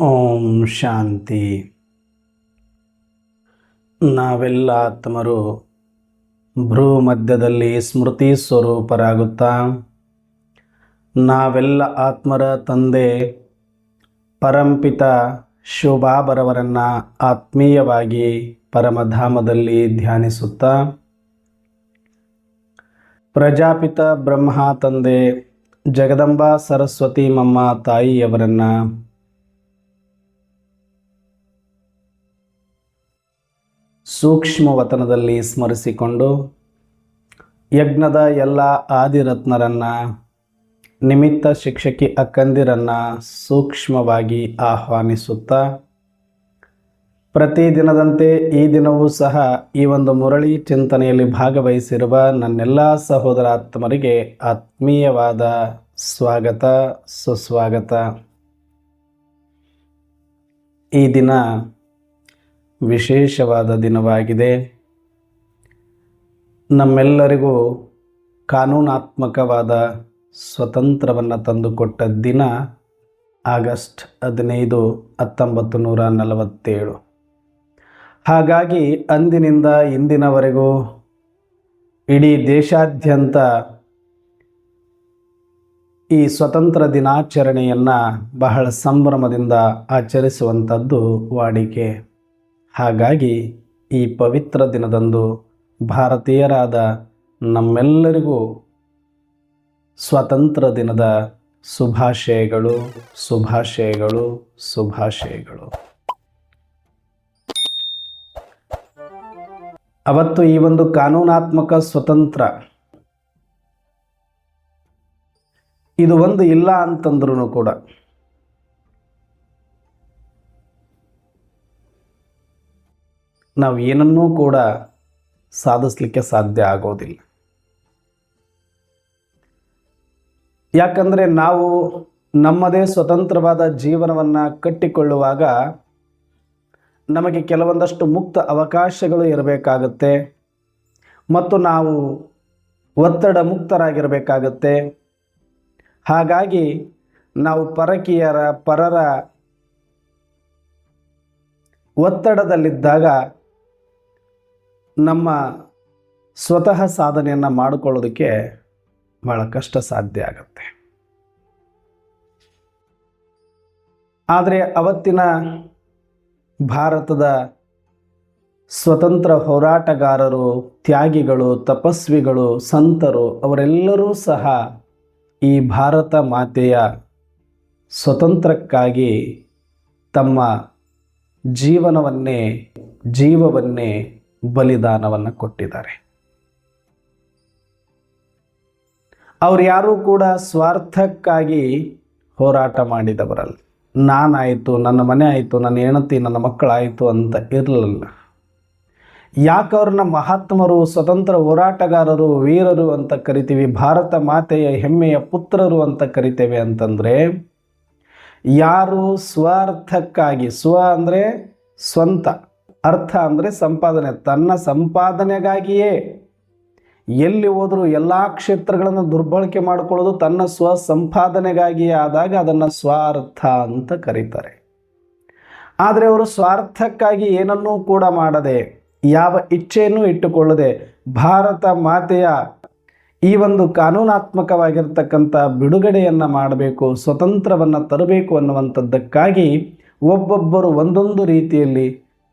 ಓಂ ಶಾಂತಿ. ನಾವೆಲ್ಲ ಆತ್ಮರು ಭ್ರೂ ಮಧ್ಯದಲ್ಲಿ ಸ್ಮೃತಿ ಸ್ವರೂಪರಾಗುತ್ತಾ, ನಾವೆಲ್ಲ ಆತ್ಮರ ತಂದೆ, ಪರಂಪಿತ ಶೋಭಾಬರವರನ್ನು ಆತ್ಮೀಯವಾಗಿ ಪರಮಧಾಮದಲ್ಲಿ ಧ್ಯಾನಿಸುತ್ತಾ, ಪ್ರಜಾಪಿತ ಬ್ರಹ್ಮ ತಂದೆ ಜಗದಂಬಾ ಸರಸ್ವತಿ ಮಮ್ಮ ತಾಯಿಯವರನ್ನು ಸೂಕ್ಷ್ಮ ವತನದಲ್ಲಿ ಸ್ಮರಿಸಿಕೊಂಡು ಯಜ್ಞದ ಎಲ್ಲ ಆದಿರತ್ನರನ್ನು, ನಿಮಿತ್ತ ಶಿಕ್ಷಕಿ ಅಕ್ಕಂದಿರನ್ನು ಸೂಕ್ಷ್ಮವಾಗಿ ಆಹ್ವಾನಿಸುತ್ತಾ ಪ್ರತಿದಿನದಂತೆ ಈ ದಿನವೂ ಸಹ ಈ ಒಂದು ಮುರಳಿ ಚಿಂತನೆಯಲ್ಲಿ ಭಾಗವಹಿಸಿರುವ ನನ್ನೆಲ್ಲ ಸಹೋದರಾತ್ಮರಿಗೆ ಆತ್ಮೀಯವಾದ ಸ್ವಾಗತ, ಸುಸ್ವಾಗತ. ಈ ದಿನ ವಿಶೇಷವಾದ ದಿನವಾಗಿದೆ. ನಮ್ಮೆಲ್ಲರಿಗೂ ಕಾನೂನಾತ್ಮಕವಾದ ಸ್ವತಂತ್ರವನ್ನು ತಂದುಕೊಟ್ಟ ದಿನ ಆಗಸ್ಟ್ ಹದಿನೈದು ಹತ್ತೊಂಬತ್ತು ನೂರ ನಲವತ್ತೇಳು. ಹಾಗಾಗಿ ಅಂದಿನಿಂದ ಇಂದಿನವರೆಗೂ ಇಡೀ ದೇಶಾದ್ಯಂತ ಈ ಸ್ವತಂತ್ರ ದಿನಾಚರಣೆಯನ್ನು ಬಹಳ ಸಂಭ್ರಮದಿಂದ ಆಚರಿಸುವಂಥದ್ದು ವಾಡಿಕೆ. ಹಾಗಾಗಿ ಈ ಪವಿತ್ರ ದಿನದಂದು ಭಾರತೀಯರಾದ ನಮ್ಮೆಲ್ಲರಿಗೂ ಸ್ವಾತಂತ್ರ್ಯ ದಿನದ ಶುಭಾಶಯಗಳು ಶುಭಾಶಯಗಳು ಶುಭಾಶಯಗಳು. ಅವತ್ತು ಈ ಒಂದು ಕಾನೂನಾತ್ಮಕ ಸ್ವತಂತ್ರ ಇದು ಒಂದು ಇಲ್ಲ ಅಂತಂದ್ರೂ ಕೂಡ ನಾವು ಏನನ್ನೂ ಕೂಡ ಸಾಧಿಸಲಿಕ್ಕೆ ಸಾಧ್ಯ ಆಗೋದಿಲ್ಲ. ಯಾಕಂದರೆ ನಾವು ನಮ್ಮದೇ ಸ್ವತಂತ್ರವಾದ ಜೀವನವನ್ನು ಕಟ್ಟಿಕೊಳ್ಳುವಾಗ ನಮಗೆ ಕೆಲವೊಂದಷ್ಟು ಮುಕ್ತ ಅವಕಾಶಗಳು ಇರಬೇಕಾಗುತ್ತೆ. ಮತ್ತು ನಾವು ಒತ್ತಡ ಮುಕ್ತರಾಗಿರಬೇಕಾಗತ್ತೆ. ಹಾಗಾಗಿ ನಾವು ಪರಕೀಯರ ಪರರ ಒತ್ತಡದಲ್ಲಿದ್ದಾಗ ನಮ್ಮ ಸ್ವತಃ ಸಾಧನೆಯನ್ನು ಮಾಡಿಕೊಳ್ಳೋದಕ್ಕೆ ಭಾಳ ಕಷ್ಟ ಸಾಧ್ಯ ಆಗುತ್ತೆ. ಆದರೆ ಅವತ್ತಿನ ಭಾರತದ ಸ್ವತಂತ್ರ ಹೋರಾಟಗಾರರು, ತ್ಯಾಗಿಗಳು, ತಪಸ್ವಿಗಳು, ಸಂತರು ಅವರೆಲ್ಲರೂ ಸಹ ಈ ಭಾರತ ಮಾತೆಯ ಸ್ವತಂತ್ರಕ್ಕಾಗಿ ತಮ್ಮ ಜೀವನವನ್ನೇ, ಜೀವವನ್ನೇ ಬಲಿದಾನವನ್ನು ಕೊಟ್ಟಿದ್ದಾರೆ. ಅವ್ರು ಯಾರೂ ಕೂಡ ಸ್ವಾರ್ಥಕ್ಕಾಗಿ ಹೋರಾಟ ಮಾಡಿದವರಲ್ಲ. ನಾನಾಯಿತು, ನನ್ನ ಮನೆ ಆಯಿತು, ನನ್ನ ಹೆಣತಿ ನನ್ನ ಮಕ್ಕಳಾಯಿತು ಅಂತ ಇರಲಿಲ್ಲ. ಯಾಕೆ ಅವ್ರನ್ನ ಮಹಾತ್ಮರು, ಸ್ವತಂತ್ರ ಹೋರಾಟಗಾರರು, ವೀರರು ಅಂತ ಕರಿತೀವಿ, ಭಾರತ ಮಾತೆಯ ಹೆಮ್ಮೆಯ ಪುತ್ರರು ಅಂತ ಕರಿತೇವೆ ಅಂತಂದರೆ, ಯಾರು ಸ್ವಾರ್ಥಕ್ಕಾಗಿ, ಸ್ವ ಅಂದರೆ ಸ್ವಂತ ಅರ್ಥ ಅಂದರೆ ಸಂಪಾದನೆ. ತನ್ನ ಸಂಪಾದನೆಗಾಗಿಯೇ ಎಲ್ಲಿ ಹೋದರೂ ಎಲ್ಲ ಕ್ಷೇತ್ರಗಳನ್ನು ದುರ್ಬಳಕೆ ಮಾಡಿಕೊಳ್ಳೋದು ತನ್ನ ಸ್ವ ಸಂಪಾದನೆಗಾಗಿಯೇ ಆದಾಗ ಅದನ್ನು ಸ್ವಾರ್ಥ ಅಂತ ಕರೀತಾರೆ. ಆದರೆ ಅವರು ಸ್ವಾರ್ಥಕ್ಕಾಗಿ ಏನನ್ನೂ ಕೂಡ ಮಾಡದೆ, ಯಾವ ಇಚ್ಛೆಯನ್ನು ಇಟ್ಟುಕೊಳ್ಳದೆ ಭಾರತ ಮಾತೆಯ ಈ ಒಂದು ಕಾನೂನಾತ್ಮಕವಾಗಿರ್ತಕ್ಕಂಥ ಬಿಡುಗಡೆಯನ್ನು ಮಾಡಬೇಕು, ಸ್ವತಂತ್ರವನ್ನು ತರಬೇಕು ಅನ್ನುವಂಥದ್ದಕ್ಕಾಗಿ ಒಬ್ಬೊಬ್ಬರು ಒಂದೊಂದು ರೀತಿಯಲ್ಲಿ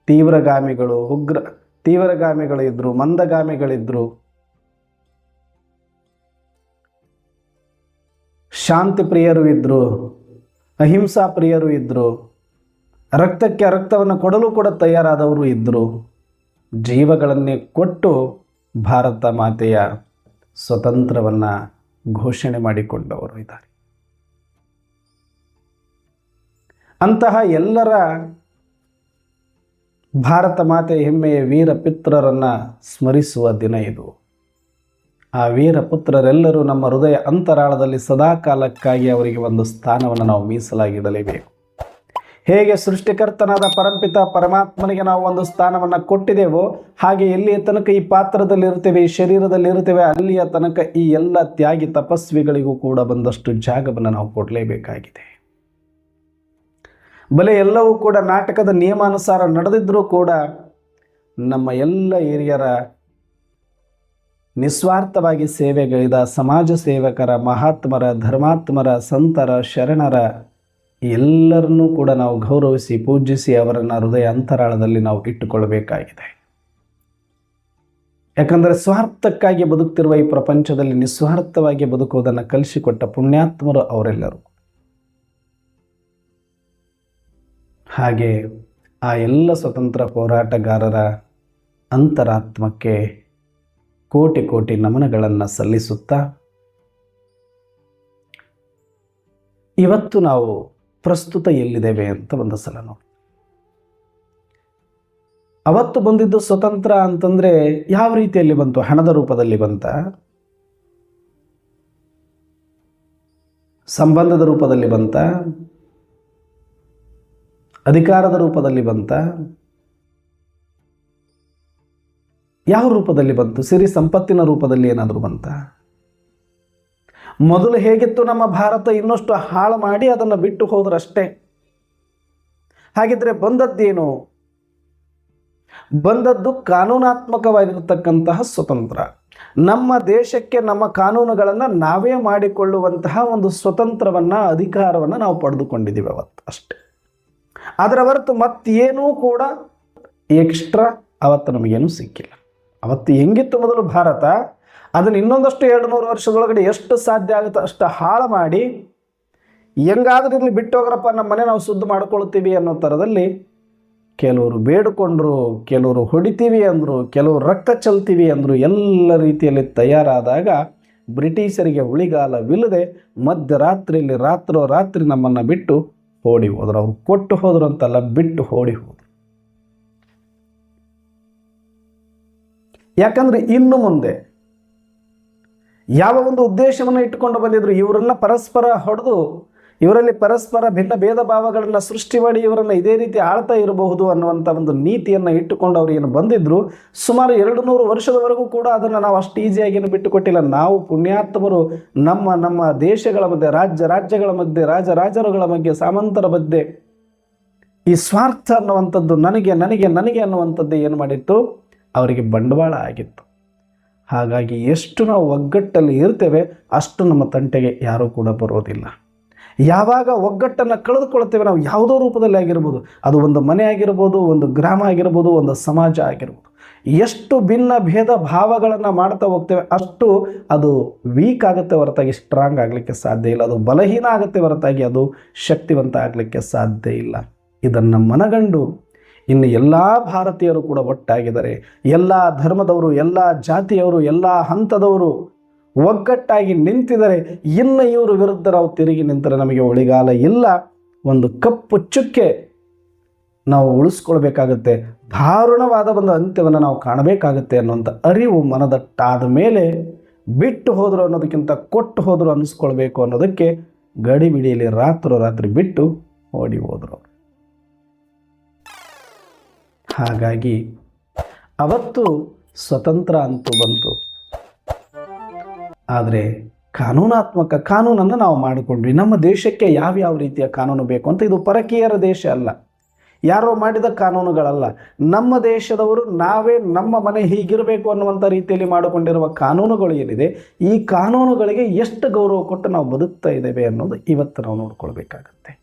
ತೀವ್ರಗಾಮಿಗಳು, ಉಗ್ರ ತೀವ್ರಗಾಮಿಗಳಿದ್ರು, ಮಂದಗಾಮಿಗಳಿದ್ರು. ಶಾಂತಿ ಪ್ರಿಯರು ಇದ್ದರು ಅಹಿಂಸಾ ಪ್ರಿಯರು ಇದ್ದರು ರಕ್ತಕ್ಕೆ ರಕ್ತವನ್ನು ಕೊಡಲು ಕೂಡ ತಯಾರಾದವರು ಇದ್ದರು ಜೀವಗಳನ್ನೇ ಕೊಟ್ಟು ಭಾರತ ಮಾತೆಯ ಸ್ವತಂತ್ರವನ್ನು ಘೋಷಣೆ ಮಾಡಿಕೊಂಡವರು ಇದ್ದಾರೆ. ಅಂತಹ ಎಲ್ಲರ ಭಾರತ ಮಾತೆ ಹೆಮ್ಮೆಯ ವೀರ ಪಿತ್ರರನ್ನು ಸ್ಮರಿಸುವ ದಿನ ಇದು. ಆ ವೀರ ಪುತ್ರರೆಲ್ಲರೂ ನಮ್ಮ ಹೃದಯ ಅಂತರಾಳದಲ್ಲಿ ಸದಾಕಾಲಕ್ಕಾಗಿ ಅವರಿಗೆ ಒಂದು ಸ್ಥಾನವನ್ನು ನಾವು ಮೀಸಲಾಗಿಡಲೇಬೇಕು. ಹೇಗೆ ಸೃಷ್ಟಿಕರ್ತನಾದ ಪರಂಪಿತ ಪರಮಾತ್ಮನಿಗೆ ನಾವು ಒಂದು ಸ್ಥಾನವನ್ನು ಕೊಟ್ಟಿದ್ದೇವೋ ಹಾಗೆ ಎಲ್ಲಿಯ ತನಕ ಈ ಪಾತ್ರದಲ್ಲಿ ಇರ್ತೇವೆ ಈ ಶರೀರದಲ್ಲಿ ಇರ್ತೇವೆ ಅಲ್ಲಿಯ ತನಕ ಈ ಎಲ್ಲ ತ್ಯಾಗಿ ತಪಸ್ವಿಗಳಿಗೂ ಕೂಡ ಬಂದಷ್ಟು ಜಾಗವನ್ನು ನಾವು ಕೊಡಲೇಬೇಕಾಗಿದೆ. ಬಲೆ ಎಲ್ಲವೂ ಕೂಡ ನಾಟಕದ ನಿಯಮಾನುಸಾರ ನಡೆದಿದ್ದರೂ ಕೂಡ ನಮ್ಮ ಎಲ್ಲ ಹಿರಿಯರ ನಿಸ್ವಾರ್ಥವಾಗಿ ಸೇವೆಗೈದ ಸಮಾಜ ಸೇವಕರ, ಮಹಾತ್ಮರ, ಧರ್ಮಾತ್ಮರ, ಸಂತರ, ಶರಣರ, ಎಲ್ಲರನ್ನೂ ಕೂಡ ನಾವು ಗೌರವಿಸಿ ಪೂಜಿಸಿ ಅವರನ್ನು ಹೃದಯ ಅಂತರಾಳದಲ್ಲಿ ನಾವು ಇಟ್ಟುಕೊಳ್ಳಬೇಕಾಗಿದೆ ಯಾಕಂದರೆ ಸ್ವಾರ್ಥಕ್ಕಾಗಿ ಬದುಕ್ತಿರುವ ಈ ಪ್ರಪಂಚದಲ್ಲಿ ನಿಸ್ವಾರ್ಥವಾಗಿ ಬದುಕುವುದನ್ನು ಕಲಿಸಿಕೊಟ್ಟ ಪುಣ್ಯಾತ್ಮರು ಅವರೆಲ್ಲರೂ. ಹಾಗೆ ಆ ಎಲ್ಲ ಸ್ವತಂತ್ರ ಹೋರಾಟಗಾರರ ಅಂತರಾತ್ಮಕ್ಕೆ ಕೋಟಿ ಕೋಟಿ ನಮನಗಳನ್ನು ಸಲ್ಲಿಸುತ್ತಾ ಇವತ್ತು ನಾವು ಪ್ರಸ್ತುತ ಎಲ್ಲಿದ್ದೇವೆ ಅಂತ ಒಂದು ಸಲ ನೋಡಿ. ಅವತ್ತು ಬಂದಿದ್ದು ಸ್ವತಂತ್ರ ಅಂತಂದರೆ ಯಾವ ರೀತಿಯಲ್ಲಿ ಬಂತು? ಹಣದ ರೂಪದಲ್ಲಿ ಬಂತ? ಸಂಬಂಧದ ರೂಪದಲ್ಲಿ ಬಂತ? ಅಧಿಕಾರದ ರೂಪದಲ್ಲಿ ಬಂತ? ಯಾವ ರೂಪದಲ್ಲಿ ಬಂತು? ಸಿರಿ ಸಂಪತ್ತಿನ ರೂಪದಲ್ಲಿ ಏನಾದರೂ ಬಂತ? ಮೊದಲು ಹೇಗಿತ್ತು ನಮ್ಮ ಭಾರತ? ಇನ್ನಷ್ಟು ಹಾಳು ಮಾಡಿ ಅದನ್ನು ಬಿಟ್ಟು ಹೋದ್ರಷ್ಟೇ. ಹಾಗಿದ್ರೆ ಬಂದದ್ದೇನು? ಬಂದದ್ದು ಕಾನೂನಾತ್ಮಕವಾಗಿರತಕ್ಕಂತಹ ಸ್ವತಂತ್ರ. ನಮ್ಮ ದೇಶಕ್ಕೆ ನಮ್ಮ ಕಾನೂನುಗಳನ್ನು ನಾವೇ ಮಾಡಿಕೊಳ್ಳುವಂತಹ ಒಂದು ಸ್ವತಂತ್ರವನ್ನು, ಅಧಿಕಾರವನ್ನು ನಾವು ಪಡೆದುಕೊಂಡಿದ್ದೀವಿ ಅವತ್ತು ಅಷ್ಟೇ. ಅದರ ಹೊರತು ಮತ್ತೇನೂ ಕೂಡ ಎಕ್ಸ್ಟ್ರಾ ಅವತ್ತು ನಮಗೇನು ಸಿಕ್ಕಿಲ್ಲ. ಅವತ್ತು ಹೆಂಗಿತ್ತು ಮೊದಲು ಭಾರತ? ಅದನ್ನು ಇನ್ನೊಂದಷ್ಟು ಎರಡು ನೂರು ವರ್ಷದೊಳಗಡೆ ಎಷ್ಟು ಸಾಧ್ಯ ಆಗುತ್ತೆ ಅಷ್ಟು ಹಾಳು ಮಾಡಿ ಹೆಂಗಾದ್ರೂ ಇಲ್ಲಿ ಬಿಟ್ಟು ಹೋಗ್ರಪ್ಪ, ನಮ್ಮ ಮನೆ ನಾವು ಶುದ್ಧ ಮಾಡ್ಕೊಳ್ತೀವಿ ಅನ್ನೋ ಥರದಲ್ಲಿ ಕೆಲವರು ಬೇಡಿಕೊಂಡ್ರು, ಕೆಲವರು ಹೊಡಿತೀವಿ ಅಂದರು, ಕೆಲವರು ರಕ್ತ ಚೆಲ್ತೀವಿ ಅಂದರು, ಎಲ್ಲ ರೀತಿಯಲ್ಲಿ ತಯಾರಾದಾಗ ಬ್ರಿಟಿಷರಿಗೆ ಉಳಿಗಾಲವಿಲ್ಲದೆ ಮಧ್ಯರಾತ್ರಿಯಲ್ಲಿ ರಾತ್ರೋ ರಾತ್ರಿ ನಮ್ಮನ್ನು ಬಿಟ್ಟು ಓಡಿ ಹೋದ್ರು, ಅವ್ರು ಕೊಟ್ಟು ಹೋದ್ರು ಅಂತಲ್ಲ ಬಿಟ್ಟು ಓಡಿ ಹೋದ್ರು. ಯಾಕಂದ್ರೆ ಇನ್ನು ಮುಂದೆ ಯಾವ ಒಂದು ಉದ್ದೇಶವನ್ನು ಇಟ್ಟುಕೊಂಡು ಬಂದಿದ್ರು, ಇವರೆಲ್ಲ ಪರಸ್ಪರ ಹೊಡೆದು ಇವರಲ್ಲಿ ಪರಸ್ಪರ ಭಿನ್ನ ಭೇದ ಭಾವಗಳನ್ನು ಸೃಷ್ಟಿ ಮಾಡಿ ಇವರನ್ನು ಇದೇ ರೀತಿ ಆಳ್ತಾ ಇರಬಹುದು ಅನ್ನುವಂಥ ಒಂದು ನೀತಿಯನ್ನು ಇಟ್ಟುಕೊಂಡು ಅವರು ಏನು ಬಂದಿದ್ದರು ಸುಮಾರು ಎರಡು ನೂರು ವರ್ಷದವರೆಗೂ ಕೂಡ ಅದನ್ನು ನಾವು ಅಷ್ಟು ಈಸಿಯಾಗಿ ಏನು ಬಿಟ್ಟುಕೊಟ್ಟಿಲ್ಲ. ನಾವು ಪುಣ್ಯಾತ್ಮರು, ನಮ್ಮ ನಮ್ಮ ದೇಶಗಳ ಮಧ್ಯೆ, ರಾಜ್ಯ, ರಾಜ್ಯಗಳ ಮಧ್ಯೆ, ರಾಜ, ರಾಜರುಗಳ ಮಧ್ಯೆ, ಸಾಮಂತರ ಮಧ್ಯೆ, ಈ ಸ್ವಾರ್ಥ ಅನ್ನುವಂಥದ್ದು ನನಗೆ ನನಗೆ ನನಗೆ ಅನ್ನುವಂಥದ್ದು ಏನು ಮಾಡಿತ್ತು? ಅವರಿಗೆ ಬಂಡವಾಳ ಆಗಿತ್ತು. ಹಾಗಾಗಿ ಎಷ್ಟು ನಾವು ಒಗ್ಗಟ್ಟಲ್ಲಿ ಇರ್ತೇವೆ ಅಷ್ಟು ನಮ್ಮ ತಂಟೆಗೆ ಯಾರೂ ಕೂಡ ಬರೋದಿಲ್ಲ. ಯಾವಾಗ ಒಗ್ಗಟ್ಟನ್ನು ಕಳೆದುಕೊಳ್ತೇವೆ ನಾವು ಯಾವುದೋ ರೂಪದಲ್ಲಿ ಆಗಿರ್ಬೋದು. ಅದು ಒಂದು ಮನೆ ಆಗಿರ್ಬೋದು, ಒಂದು ಗ್ರಾಮ ಆಗಿರ್ಬೋದು, ಒಂದು ಸಮಾಜ ಆಗಿರ್ಬೋದು. ಎಷ್ಟು ಭಿನ್ನ ಭೇದ ಭಾವಗಳನ್ನು ಮಾಡ್ತಾ ಹೋಗ್ತೇವೆ, ಅಷ್ಟು ಅದು ವೀಕ್ ಆಗುತ್ತೆ ಹೊರತಾಗಿ ಸ್ಟ್ರಾಂಗ್ ಆಗಲಿಕ್ಕೆ ಸಾಧ್ಯ ಇಲ್ಲ. ಅದು ಬಲಹೀನ ಆಗುತ್ತೆ ಹೊರತಾಗಿ, ಅದು ಶಕ್ತಿವಂತ ಆಗಲಿಕ್ಕೆ ಸಾಧ್ಯ ಇಲ್ಲ. ಇದನ್ನು ಮನಗಂಡು ಇನ್ನು ಎಲ್ಲ ಭಾರತೀಯರು ಕೂಡ ಒಟ್ಟಾಗಿದ್ದಾರೆ. ಎಲ್ಲ ಧರ್ಮದವರು, ಎಲ್ಲ ಜಾತಿಯವರು, ಎಲ್ಲ ಹಂತದವರು ಒಗ್ಗಟ್ಟಾಗಿ ನಿಂತಿದರೆ ಇನ್ನು ಇವರು ವಿರುದ್ಧ ನಾವು ತಿರುಗಿ ನಿಂತರೆ ನಮಗೆ ಒಳಿಗಾಲ ಇಲ್ಲ. ಒಂದು ಕಪ್ಪು ಚುಕ್ಕೆ ನಾವು ಉಳಿಸ್ಕೊಳ್ಬೇಕಾಗತ್ತೆ. ದಾರುಣವಾದ ಒಂದು ಅಂತ್ಯವನ್ನು ನಾವು ಕಾಣಬೇಕಾಗತ್ತೆ ಅನ್ನುವಂಥ ಅರಿವು ಮನದಟ್ಟಾದ ಮೇಲೆ ಬಿಟ್ಟು ಹೋದರು ಅನ್ನೋದಕ್ಕಿಂತ ಕೊಟ್ಟು ಹೋದರು ಅನ್ನಿಸ್ಕೊಳ್ಬೇಕು ಅನ್ನೋದಕ್ಕೆ ಗಡಿಬಿಡಿಯಲ್ಲಿ ರಾತ್ರೋ ರಾತ್ರಿ ಬಿಟ್ಟು ಓಡಿ ಹೋದರು. ಹಾಗಾಗಿ ಅವತ್ತು ಸ್ವತಂತ್ರ ಅಂತೂ ಬಂತು. ಆದರೆ ಕಾನೂನಾತ್ಮಕ ಕಾನೂನನ್ನು ನಾವು ಮಾಡಿಕೊಂಡ್ವಿ. ನಮ್ಮ ದೇಶಕ್ಕೆ ಯಾವ್ಯಾವ ರೀತಿಯ ಕಾನೂನು ಬೇಕು ಅಂತ ಇದು ಪರಕೀಯರ ದೇಶ ಅಲ್ಲ. ಯಾರೋ ಮಾಡಿದ ಕಾನೂನುಗಳಲ್ಲ. ನಮ್ಮ ದೇಶದವರು ನಾವೇ ನಮ್ಮ ಮನೆ ಹೀಗಿರಬೇಕು ಅನ್ನುವಂಥ ರೀತಿಯಲ್ಲಿ ಮಾಡಿಕೊಂಡಿರುವ ಕಾನೂನುಗಳು ಏನಿದೆ, ಈ ಕಾನೂನುಗಳಿಗೆ ಎಷ್ಟು ಗೌರವ ಕೊಟ್ಟು ನಾವು ಬದುಕ್ತಾ ಇದ್ದೇವೆ ಅನ್ನೋದು ಇವತ್ತು ನಾವು ನೋಡ್ಕೊಳ್ಬೇಕಾಗತ್ತೆ.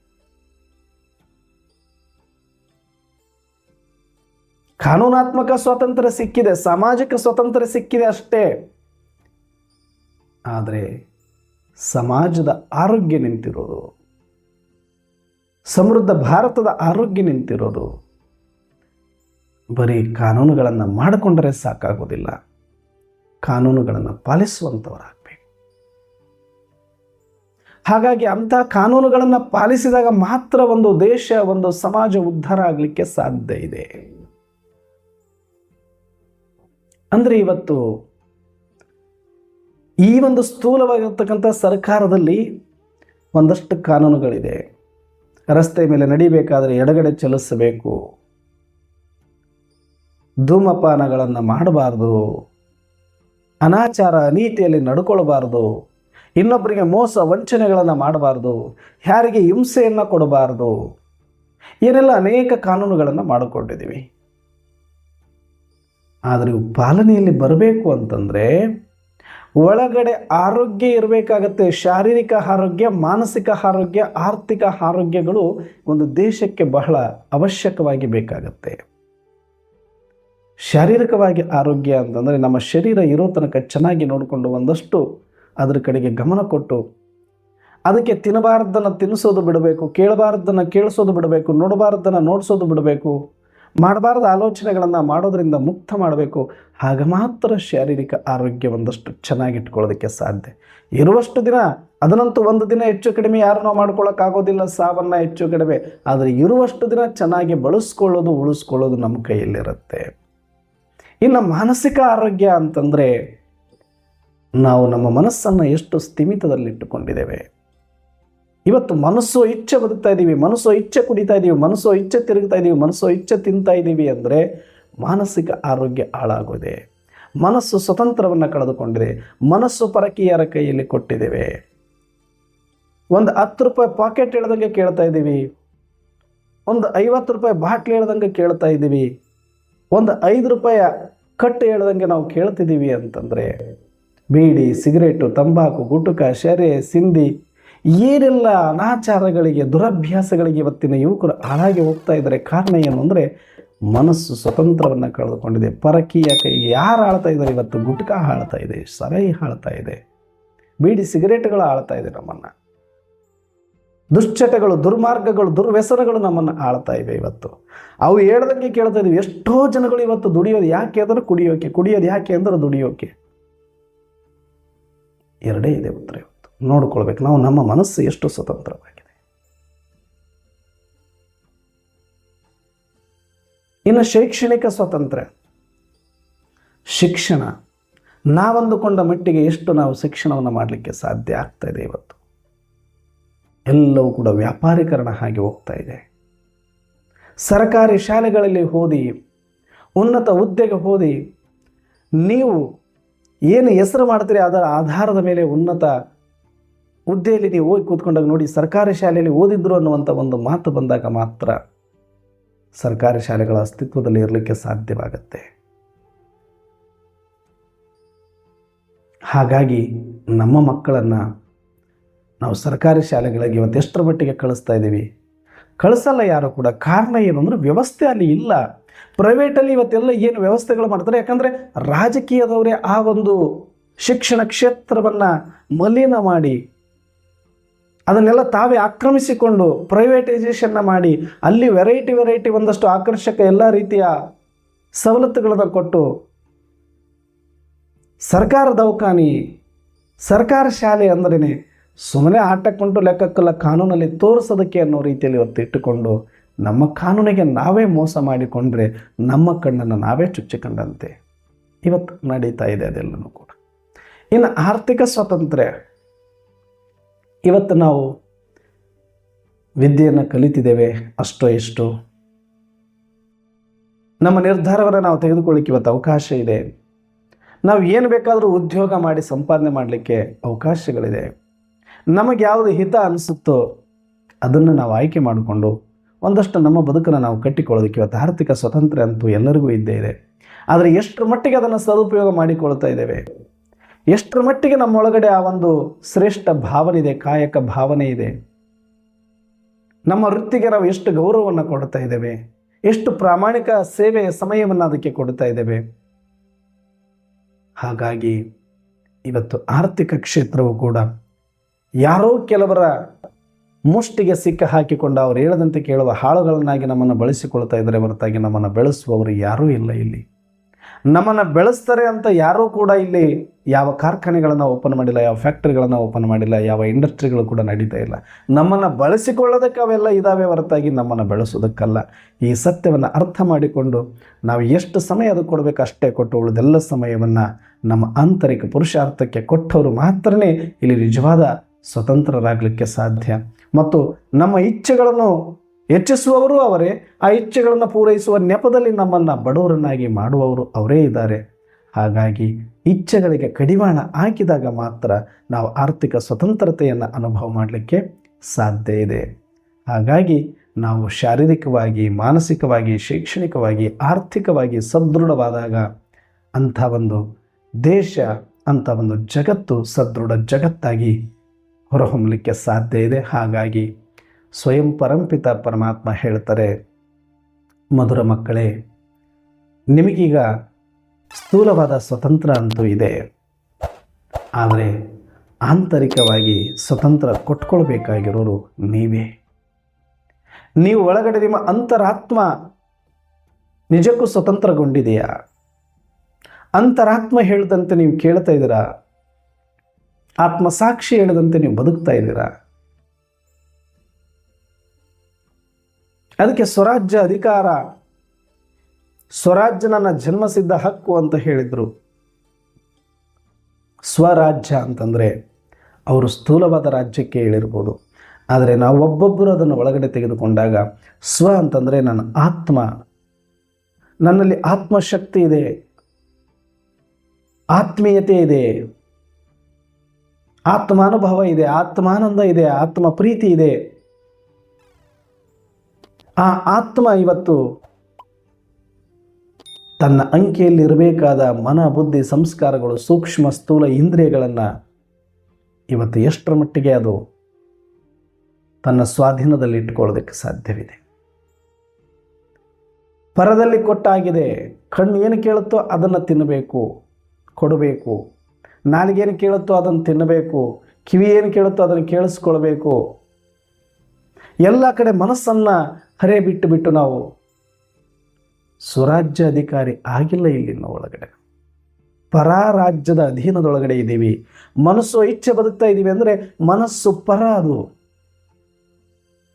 ಕಾನೂನಾತ್ಮಕ ಸ್ವಾತಂತ್ರ್ಯ ಸಿಕ್ಕಿದೆ, ಸಾಮಾಜಿಕ ಸ್ವಾತಂತ್ರ್ಯ ಸಿಕ್ಕಿದೆ ಅಷ್ಟೇ. ಆದರೆ ಸಮಾಜದ ಆರೋಗ್ಯ ನಿಂತಿರೋದು, ಸಮೃದ್ಧ ಭಾರತದ ಆರೋಗ್ಯ ನಿಂತಿರೋದು, ಬರೀ ಕಾನೂನುಗಳನ್ನು ಮಾಡಿಕೊಂಡರೆ ಸಾಕಾಗೋದಿಲ್ಲ. ಕಾನೂನುಗಳನ್ನು ಪಾಲಿಸುವಂಥವರಾಗಬೇಕು ಹಾಗಾಗಿ ಅಂಥ ಕಾನೂನುಗಳನ್ನು ಪಾಲಿಸಿದಾಗ ಮಾತ್ರ ಒಂದು ದೇಶ, ಒಂದು ಸಮಾಜ ಉದ್ಧಾರ ಆಗಲಿಕ್ಕೆ ಸಾಧ್ಯ ಇದೆ. ಅಂದರೆ ಇವತ್ತು ಈ ಒಂದು ಸ್ಥೂಲವಾಗಿರ್ತಕ್ಕಂಥ ಸರ್ಕಾರದಲ್ಲಿ ಒಂದಷ್ಟು ಕಾನೂನುಗಳಿದೆ. ರಸ್ತೆ ಮೇಲೆ ನಡಿಬೇಕಾದರೆ ಎಡಗಡೆ ಚಲಿಸಬೇಕು. ಧೂಮಪಾನಗಳನ್ನು ಮಾಡಬಾರ್ದು. ಅನಾಚಾರ ಅನೀತಿಯಲ್ಲಿ ನಡ್ಕೊಳ್ಬಾರ್ದು. ಇನ್ನೊಬ್ಬರಿಗೆ ಮೋಸ ವಂಚನೆಗಳನ್ನು ಮಾಡಬಾರ್ದು. ಯಾರಿಗೆ ಹಿಂಸೆಯನ್ನು ಕೊಡಬಾರ್ದು. ಏನೆಲ್ಲ ಅನೇಕ ಕಾನೂನುಗಳನ್ನು ಮಾಡಿಕೊಂಡಿದ್ದೀವಿ. ಆದರೆ ಪಾಲನೆಯಲ್ಲಿ ಬರಬೇಕು ಅಂತಂದರೆ ಒಳಗಡೆ ಆರೋಗ್ಯ ಇರಬೇಕಾಗತ್ತೆ. ಶಾರೀರಿಕ ಆರೋಗ್ಯ, ಮಾನಸಿಕ ಆರೋಗ್ಯ, ಆರ್ಥಿಕ ಆರೋಗ್ಯಗಳು ಒಂದು ದೇಶಕ್ಕೆ ಬಹಳ ಅವಶ್ಯಕವಾಗಿ ಬೇಕಾಗತ್ತೆ. ಶಾರೀರಿಕವಾಗಿ ಆರೋಗ್ಯ ಅಂತಂದರೆ ನಮ್ಮ ಶರೀರ ಇರೋ ತನಕ ಚೆನ್ನಾಗಿ ನೋಡಿಕೊಂಡು ಒಂದಷ್ಟು ಅದರ ಕಡೆಗೆ ಗಮನ ಕೊಟ್ಟು, ಅದಕ್ಕೆ ತಿನ್ನಬಾರ್ದನ್ನು ತಿನ್ನಿಸೋದು ಬಿಡಬೇಕು, ಕೇಳಬಾರ್ದನ್ನು ಕೇಳಿಸೋದು ಬಿಡಬೇಕು, ನೋಡಬಾರ್ದನ್ನು ನೋಡಿಸೋದು ಬಿಡಬೇಕು ಮಾಡಬಾರ್ದ ಆಲೋಚನೆಗಳನ್ನು ಮಾಡೋದರಿಂದ ಮುಕ್ತ ಮಾಡಬೇಕು. ಆಗ ಮಾತ್ರ ಶಾರೀರಿಕ ಆರೋಗ್ಯ ಒಂದಷ್ಟು ಚೆನ್ನಾಗಿಟ್ಕೊಳ್ಳೋದಕ್ಕೆ ಸಾಧ್ಯ. ಇರುವಷ್ಟು ದಿನ, ಅದನ್ನಂತೂ ಒಂದು ದಿನ ಹೆಚ್ಚು ಕಡಿಮೆ ಯಾರನ್ನೋ ಮಾಡ್ಕೊಳ್ಳೋಕ್ಕಾಗೋದಿಲ್ಲ, ಸಾವನ್ನು ಹೆಚ್ಚು ಕಡಿಮೆ. ಆದರೆ ಇರುವಷ್ಟು ದಿನ ಚೆನ್ನಾಗಿ ಬಳಸ್ಕೊಳ್ಳೋದು, ಉಳಿಸ್ಕೊಳ್ಳೋದು ನಮ್ಮ ಕೈಯಲ್ಲಿರುತ್ತೆ. ಇನ್ನು ಮಾನಸಿಕ ಆರೋಗ್ಯ ಅಂತಂದರೆ, ನಾವು ನಮ್ಮ ಮನಸ್ಸನ್ನು ಎಷ್ಟು ಸ್ಥಿಮಿತದಲ್ಲಿಟ್ಟುಕೊಂಡಿದ್ದೇವೆ. ಇವತ್ತು ಮನಸ್ಸು ಇಚ್ಛೆ ಬದುಕ್ತಾ ಇದ್ದೀವಿ ಮನಸ್ಸು ಇಚ್ಛೆ ಕುಡಿತಾ ಇದ್ದೀವಿ ಮನಸ್ಸು ಇಚ್ಛೆ ತಿರುಗ್ತಾ ಇದ್ದೀವಿ ಮನಸ್ಸು ಇಚ್ಛೆ ತಿಂತಾ ಇದ್ದೀವಿ ಅಂದರೆ ಮಾನಸಿಕ ಆರೋಗ್ಯ ಹಾಳಾಗೋದೆ. ಮನಸ್ಸು ಸ್ವತಂತ್ರವನ್ನು ಕಳೆದುಕೊಂಡಿದೆ, ಮನಸ್ಸು ಪರಕೀಯರ ಕೈಯಲ್ಲಿ ಕೊಟ್ಟಿದ್ದೇವೆ. ಒಂದು ಹತ್ತು ರೂಪಾಯಿ ಪಾಕೆಟ್ ಹೇಳ್ದಂಗೆ ಕೇಳ್ತಾ ಇದ್ದೀವಿ ಒಂದು ಐವತ್ತು ರೂಪಾಯಿ ಬಾಟ್ಲಿ ಹೇಳ್ದಂಗೆ ಕೇಳ್ತಾ ಇದ್ದೀವಿ ಒಂದು ಐದು ರೂಪಾಯಿ ಕಟ್ಟು ಹೇಳ್ದಂಗೆ ನಾವು ಕೇಳ್ತಿದ್ದೀವಿ ಅಂತಂದರೆ, ಬೀಡಿ, ಸಿಗರೇಟು, ತಂಬಾಕು, ಗುಟುಕ ಶೆರೆ ಸಿಂಧಿ ಏನೆಲ್ಲ ಅನಾಚಾರಗಳಿಗೆ, ದುರಭ್ಯಾಸಗಳಿಗೆ ಇವತ್ತಿನ ಯುವಕರು ಹಾಳಾಗಿ ಹೋಗ್ತಾ ಇದ್ದಾರೆ. ಕಾರಣ ಏನು ಅಂದರೆ, ಮನಸ್ಸು ಸ್ವತಂತ್ರವನ್ನು ಕಳೆದುಕೊಂಡಿದೆ. ಪರಕೀಯ ಕೈ ಯಾರು ಆಳ್ತಾ ಇದ್ದಾರೆ ಇವತ್ತು? ಗುಟ್ಕಾ ಆಳ್ತಾ ಇದೆ, ಸರೈ ಆಳ್ತಾ ಇದೆ. ಬೀಡಿ ಸಿಗರೇಟ್ಗಳು ಆಳ್ತಾ ಇದೆ ನಮ್ಮನ್ನು. ದುಶ್ಚಟಗಳು, ದುರ್ಮಾರ್ಗಗಳು, ದುರ್ವ್ಯಸನಗಳು ನಮ್ಮನ್ನು ಆಳ್ತಾ ಇವೆ ಇವತ್ತು. ಅವು ಹೇಳ್ದಂಗೆ ಕೇಳ್ತಾ ಇದ್ದೀವಿ. ಎಷ್ಟೋ ಜನಗಳು ಇವತ್ತು ದುಡಿಯೋದು ಯಾಕೆ ಅಂದರೆ ಕುಡಿಯೋಕೆ, ಕುಡಿಯೋದು ಯಾಕೆ ಅಂದ್ರೆ ದುಡಿಯೋಕೆ. ಎರಡೇ ಇದೆ ಉತ್ತರ ನೋಡ್ಕೊಳ್ಬೇಕು. ನಾವು ನಮ್ಮ ಮನಸ್ಸು ಎಷ್ಟು ಸ್ವತಂತ್ರವಾಗಿದೆ. ಇನ್ನು ಶೈಕ್ಷಣಿಕ ಸ್ವಾತಂತ್ರ್ಯ. ಶಿಕ್ಷಣ. ನಾವಂದುಕೊಂಡ ಮಟ್ಟಿಗೆ ಎಷ್ಟು ನಾವು ಶಿಕ್ಷಣವನ್ನು ಮಾಡಲಿಕ್ಕೆ ಸಾಧ್ಯ ಆಗ್ತಾ ಇದೆ ಇವತ್ತು. ಎಲ್ಲವೂ ಕೂಡ ವ್ಯಾಪಾರೀಕರಣ ಹಾಗೆ ಹೋಗ್ತಾ ಇದೆ. ಸರ್ಕಾರಿ ಶಾಲೆಗಳಲ್ಲಿ ಓದಿ, ಉನ್ನತ ಹುದ್ದೆಗೆ ಓದಿ, ನೀವು ಏನು ಹೆಸರು ಮಾಡ್ತೀರಿ ಅದರ ಆಧಾರದ ಮೇಲೆ ಉನ್ನತ ಹುದ್ದೆಯಲ್ಲಿ ನೀವು ಹೋಗಿ ಕೂತ್ಕೊಂಡಾಗ ನೋಡಿ ಸರ್ಕಾರಿ ಶಾಲೆಯಲ್ಲಿ ಓದಿದ್ರು ಅನ್ನುವಂಥ ಒಂದು ಮಾತು ಬಂದಾಗ ಮಾತ್ರ ಸರ್ಕಾರಿ ಶಾಲೆಗಳ ಅಸ್ತಿತ್ವದಲ್ಲಿ ಇರಲಿಕ್ಕೆ ಸಾಧ್ಯವಾಗತ್ತೆ. ಹಾಗಾಗಿ ನಮ್ಮ ಮಕ್ಕಳನ್ನು ನಾವು ಸರ್ಕಾರಿ ಶಾಲೆಗಳಿಗೆ ಇವತ್ತು ಎಷ್ಟರ ಮಟ್ಟಿಗೆ ಕಳಿಸ್ತಾ ಇದ್ದೀವಿ? ಕಳಿಸಲ್ಲ ಯಾರು ಕೂಡ. ಕಾರಣ ಏನು ಅಂದರೆ ವ್ಯವಸ್ಥೆ ಅಲ್ಲಿ ಇಲ್ಲ. ಪ್ರೈವೇಟಲ್ಲಿ ಇವತ್ತೆಲ್ಲ ಏನು ವ್ಯವಸ್ಥೆಗಳು ಮಾಡ್ತಾರೆ? ಯಾಕಂದರೆ ರಾಜಕೀಯದವರೇ ಆ ಒಂದು ಶಿಕ್ಷಣ ಕ್ಷೇತ್ರವನ್ನು ಮಲಿನ ಮಾಡಿ ಅದನ್ನೆಲ್ಲ ತಾವೇ ಆಕ್ರಮಿಸಿಕೊಂಡು ಪ್ರೈವೇಟೈಸೇಷನ್ನ ಮಾಡಿ ಅಲ್ಲಿ ವೆರೈಟಿ ವೆರೈಟಿ ಒಂದಷ್ಟು ಆಕರ್ಷಕ ಎಲ್ಲ ರೀತಿಯ ಸವಲತ್ತುಗಳನ್ನು ಕೊಟ್ಟು ಸರ್ಕಾರ ದವಾಖಾನಿ ಸರ್ಕಾರ ಶಾಲೆ ಅಂದ್ರೇ ಸುಮ್ಮನೆ ಆಟಕ್ಕುಂಟು ಲೆಕ್ಕಕ್ಕಲ್ಲ ಕಾನೂನಲ್ಲಿ ತೋರಿಸೋದಕ್ಕೆ ಅನ್ನೋ ರೀತಿಯಲ್ಲಿ ಇವತ್ತು ಇಟ್ಟುಕೊಂಡು ನಮ್ಮ ಕಾನೂನಿಗೆ ನಾವೇ ಮೋಸ ಮಾಡಿಕೊಂಡ್ರೆ ನಮ್ಮ ಕಣ್ಣನ್ನು ನಾವೇ ಚುಚ್ಚಿಕೊಂಡಂತೆ. ಇವತ್ತು ನಡೀತಾ ಇದೆ ಅದೆಲ್ಲನೂ ಕೂಡ. ಇನ್ನು ಆರ್ಥಿಕ ಸ್ವಾತಂತ್ರ್ಯ. ಇವತ್ತು ನಾವು ವಿದ್ಯೆಯನ್ನು ಕಲಿತಿದ್ದೇವೆ ಅಷ್ಟೋ ಎಷ್ಟು. ನಮ್ಮ ನಿರ್ಧಾರವನ್ನು ನಾವು ತೆಗೆದುಕೊಳ್ಳಿಕ್ಕೆ ಇವತ್ತು ಅವಕಾಶ ಇದೆ. ನಾವು ಏನು ಬೇಕಾದರೂ ಉದ್ಯೋಗ ಮಾಡಿ ಸಂಪಾದನೆ ಮಾಡಲಿಕ್ಕೆ ಅವಕಾಶಗಳಿದೆ. ನಮಗೆ ಯಾವುದು ಹಿತ ಅನಿಸುತ್ತೋ ಅದನ್ನು ನಾವು ಆಯ್ಕೆ ಮಾಡಿಕೊಂಡು ಒಂದಷ್ಟು ನಮ್ಮ ಬದುಕನ್ನು ನಾವು ಕಟ್ಟಿಕೊಳ್ಳೋದಕ್ಕೆ ಇವತ್ತು ಆರ್ಥಿಕ ಸ್ವಾತಂತ್ರ್ಯ ಅಂತೂ ಎಲ್ಲರಿಗೂ ಇದ್ದೇ ಇದೆ. ಆದರೆ ಎಷ್ಟರ ಮಟ್ಟಿಗೆ ಅದನ್ನು ಸದುಪಯೋಗ ಮಾಡಿಕೊಳ್ತಾ ಇದ್ದೇವೆ? ಎಷ್ಟರ ಮಟ್ಟಿಗೆ ನಮ್ಮೊಳಗಡೆ ಆ ಒಂದು ಶ್ರೇಷ್ಠ ಭಾವನೆ ಇದೆ ಕಾಯಕ ಭಾವನೆ ಇದೆ? ನಮ್ಮ ವೃತ್ತಿಗೆ ನಾವು ಎಷ್ಟು ಗೌರವವನ್ನು ಕೊಡ್ತಾ ಇದ್ದೇವೆ? ಎಷ್ಟು ಪ್ರಾಮಾಣಿಕ ಸೇವೆಯ ಸಮಯವನ್ನು ಅದಕ್ಕೆ ಕೊಡ್ತಾ ಇದ್ದೇವೆ? ಹಾಗಾಗಿ ಇವತ್ತು ಆರ್ಥಿಕ ಕ್ಷೇತ್ರವು ಕೂಡ ಯಾರೋ ಕೆಲವರ ಮುಷ್ಟಿಗೆ ಸಿಕ್ಕ ಹಾಕಿಕೊಂಡು ಅವ್ರು ಹೇಳದಂತೆ ಕೇಳುವ ಹಾಳುಗಳನ್ನಾಗಿ ನಮ್ಮನ್ನು ಬಳಸಿಕೊಳ್ತಾ ಇದ್ದಾರೆ ಹೊರತಾಗಿ ನಮ್ಮನ್ನು ಬೆಳೆಸುವವರು ಯಾರೂ ಇಲ್ಲ ಇಲ್ಲಿ. ನಮ್ಮನ್ನು ಬೆಳೆಸ್ತಾರೆ ಅಂತ ಯಾರೂ ಕೂಡ ಇಲ್ಲಿ ಯಾವ ಕಾರ್ಖಾನೆಗಳನ್ನು ಓಪನ್ ಮಾಡಿಲ್ಲ, ಯಾವ ಫ್ಯಾಕ್ಟ್ರಿಗಳನ್ನು ಓಪನ್ ಮಾಡಿಲ್ಲ, ಯಾವ ಇಂಡಸ್ಟ್ರಿಗಳು ಕೂಡ ನಡೀತಾ ಇಲ್ಲ. ನಮ್ಮನ್ನು ಬಳಸಿಕೊಳ್ಳೋದಕ್ಕೆ ಅವೆಲ್ಲ ಇದ್ದಾವೆ ಹೊರತಾಗಿ ನಮ್ಮನ್ನು ಬೆಳೆಸೋದಕ್ಕಲ್ಲ. ಈ ಸತ್ಯವನ್ನು ಅರ್ಥ ಮಾಡಿಕೊಂಡು ನಾವು ಎಷ್ಟು ಸಮಯ ಅದು ಕೊಡಬೇಕು ಅಷ್ಟೇ ಕೊಟ್ಟು ಉಳಿದೆಲ್ಲ ಸಮಯವನ್ನು ನಮ್ಮ ಆಂತರಿಕ ಪುರುಷಾರ್ಥಕ್ಕೆ ಕೊಟ್ಟವರು ಮಾತ್ರನೇ ಇಲ್ಲಿ ನಿಜವಾದ ಸ್ವತಂತ್ರರಾಗಲಿಕ್ಕೆ ಸಾಧ್ಯ. ಮತ್ತು ನಮ್ಮ ಇಚ್ಛೆಗಳನ್ನು ಹೆಚ್ಚಿಸುವವರು ಅವರೇ, ಆ ಇಚ್ಛೆಗಳನ್ನು ಪೂರೈಸುವ ನೆಪದಲ್ಲಿ ನಮ್ಮನ್ನು ಬಡವರನ್ನಾಗಿ ಮಾಡುವವರು ಅವರೇ ಇದ್ದಾರೆ. ಹಾಗಾಗಿ ಇಚ್ಛೆಗಳಿಗೆ ಕಡಿವಾಣ ಹಾಕಿದಾಗ ಮಾತ್ರ ನಾವು ಆರ್ಥಿಕ ಸ್ವತಂತ್ರತೆಯನ್ನು ಅನುಭವ ಮಾಡಲಿಕ್ಕೆ ಸಾಧ್ಯ ಇದೆ. ಹಾಗಾಗಿ ನಾವು ಶಾರೀರಿಕವಾಗಿ, ಮಾನಸಿಕವಾಗಿ, ಶೈಕ್ಷಣಿಕವಾಗಿ, ಆರ್ಥಿಕವಾಗಿ ಸದೃಢವಾದಾಗ ಅಂಥ ಒಂದು ದೇಶ, ಅಂಥ ಒಂದು ಜಗತ್ತು ಸದೃಢ ಜಗತ್ತಾಗಿ ಹೊರಹೊಮ್ಮಲಿಕ್ಕೆ ಸಾಧ್ಯ ಇದೆ. ಹಾಗಾಗಿ ಸ್ವಯಂ ಪರಂಪಿತ ಪರಮಾತ್ಮ ಹೇಳ್ತಾರೆ, ಮಧುರ ಮಕ್ಕಳೇ, ನಿಮಗೀಗ ಸ್ಥೂಲವಾದ ಸ್ವತಂತ್ರ ಅಂತೂ ಇದೆ. ಆದರೆ ಆಂತರಿಕವಾಗಿ ಸ್ವತಂತ್ರ ಕೊಟ್ಕೊಳ್ಬೇಕಾಗಿರೋರು ನೀವೇ. ನೀವು ಒಳಗಡೆ ನಿಮ್ಮ ಅಂತರಾತ್ಮ ನಿಜಕ್ಕೂ ಸ್ವತಂತ್ರಗೊಂಡಿದೆಯಾ? ಅಂತರಾತ್ಮ ಹೇಳಿದಂತೆ ನೀವು ಕೇಳ್ತಾ ಇದ್ದೀರಾ? ಆತ್ಮಸಾಕ್ಷಿ ಹೇಳಿದಂತೆ ನೀವು ಬದುಕ್ತಾ ಇದ್ದೀರಾ? ಅದಕ್ಕೆ ಸ್ವರಾಜ್ಯ ಅಧಿಕಾರ, ಸ್ವರಾಜ್ಯ ನನ್ನ ಜನ್ಮಸಿದ್ಧ ಹಕ್ಕು ಅಂತ ಹೇಳಿದರು. ಸ್ವರಾಜ್ಯ ಅಂತಂದರೆ ಅವರು ಸ್ಥೂಲವಾದ ರಾಜ್ಯಕ್ಕೆ ಹೇಳಿರ್ಬೋದು ಆದರೆ ನಾವು ಒಬ್ಬೊಬ್ಬರು ಅದನ್ನು ಒಳಗಡೆ ತೆಗೆದುಕೊಂಡಾಗ ಸ್ವ ಅಂತಂದರೆ ನನ್ನ ಆತ್ಮ, ನನ್ನಲ್ಲಿ ಆತ್ಮಶಕ್ತಿ ಇದೆ, ಆತ್ಮೀಯತೆ ಇದೆ, ಆತ್ಮಾನುಭವ ಇದೆ, ಆತ್ಮಾನಂದ ಇದೆ ಆತ್ಮ ಪ್ರೀತಿ ಇದೆ. ಆ ಆತ್ಮ ಇವತ್ತು ತನ್ನ ಅಂಕೆಯಲ್ಲಿರಬೇಕಾದ ಮನ ಬುದ್ಧಿ ಸಂಸ್ಕಾರಗಳು, ಸೂಕ್ಷ್ಮ ಸ್ಥೂಲ ಇಂದ್ರಿಯಗಳನ್ನು ಇವತ್ತು ಎಷ್ಟರ ಮಟ್ಟಿಗೆ ಅದು ತನ್ನ ಸ್ವಾಧೀನದಲ್ಲಿ ಇಟ್ಕೊಳ್ಳೋದಕ್ಕೆ ಸಾಧ್ಯವಿದೆ. ಪರದಲ್ಲಿ ಕೊಟ್ಟಾಗಿದೆ, ಕಣ್ಣು ಏನು ಕೇಳುತ್ತೋ ಅದನ್ನು ತಿನ್ನಬೇಕು, ಕೊಡಬೇಕು. ನಾಲಿಗೇನು ಕೇಳುತ್ತೋ ಅದನ್ನು ತಿನ್ನಬೇಕು, ಕಿವಿ ಏನು ಕೇಳುತ್ತೋ ಅದನ್ನು ಕೇಳಿಸ್ಕೊಳ್ಬೇಕು. ಎಲ್ಲ ಕಡೆ ಮನಸ್ಸನ್ನು ಹರೇ ಬಿಟ್ಟು ಬಿಟ್ಟು ನಾವು ಸ್ವರಾಜ್ಯ ಅಧಿಕಾರಿ ಆಗಿಲ್ಲ ಇಲ್ಲಿನ ಒಳಗಡೆ. ಪರ ರಾಜ್ಯದ ಅಧೀನದೊಳಗಡೆ ಇದ್ದೀವಿ. ಮನಸ್ಸು ಇಚ್ಛೆ ಬದುಕ್ತಾ ಇದ್ದೀವಿ ಅಂದರೆ ಮನಸ್ಸು ಪರ ಅದು.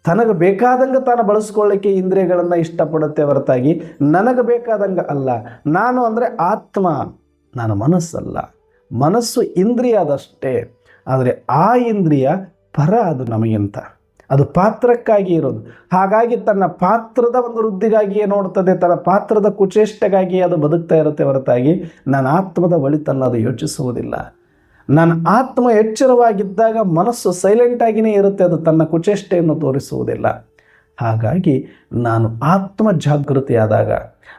ತನಗೆ ಬೇಕಾದಂಗೆ ತಾನು ಬಳಸ್ಕೊಳ್ಳಿಕ್ಕೆ ಇಂದ್ರಿಯಗಳನ್ನು ಇಷ್ಟಪಡುತ್ತೆ ಹೊರತಾಗಿ ನನಗೆ ಬೇಕಾದಂಗೆ ಅಲ್ಲ. ನಾನು ಅಂದರೆ ಆತ್ಮ, ನಾನು ಮನಸ್ಸಲ್ಲ. ಮನಸ್ಸು ಇಂದ್ರಿಯ ಅದಷ್ಟೇ. ಆದರೆ ಆ ಇಂದ್ರಿಯ ಪರ ಅದು ನಮಗಿಂತ. ಅದು ಪಾತ್ರಕ್ಕಾಗಿ ಇರೋದು. ಹಾಗಾಗಿ ತನ್ನ ಪಾತ್ರದ ಒಂದು ವೃದ್ಧಿಗಾಗಿಯೇ ನೋಡ್ತದೆ, ತನ್ನ ಪಾತ್ರದ ಕುಚೇಷ್ಟೆಗಾಗಿ ಅದು ಬದುಕ್ತಾ ಇರುತ್ತೆ ಹೊರತಾಗಿ ನನ್ನ ಆತ್ಮದ ಒಳಿತನ್ನು ಅದು ಯೋಚಿಸುವುದಿಲ್ಲ. ನನ್ನ ಆತ್ಮ ಎಚ್ಚರವಾಗಿದ್ದಾಗ ಮನಸ್ಸು ಸೈಲೆಂಟಾಗಿಯೇ ಇರುತ್ತೆ, ಅದು ತನ್ನ ಕುಚೇಷ್ಟೆಯನ್ನು ತೋರಿಸುವುದಿಲ್ಲ. ಹಾಗಾಗಿ ನಾನು ಆತ್ಮ ಜಾಗೃತಿಯಾದಾಗ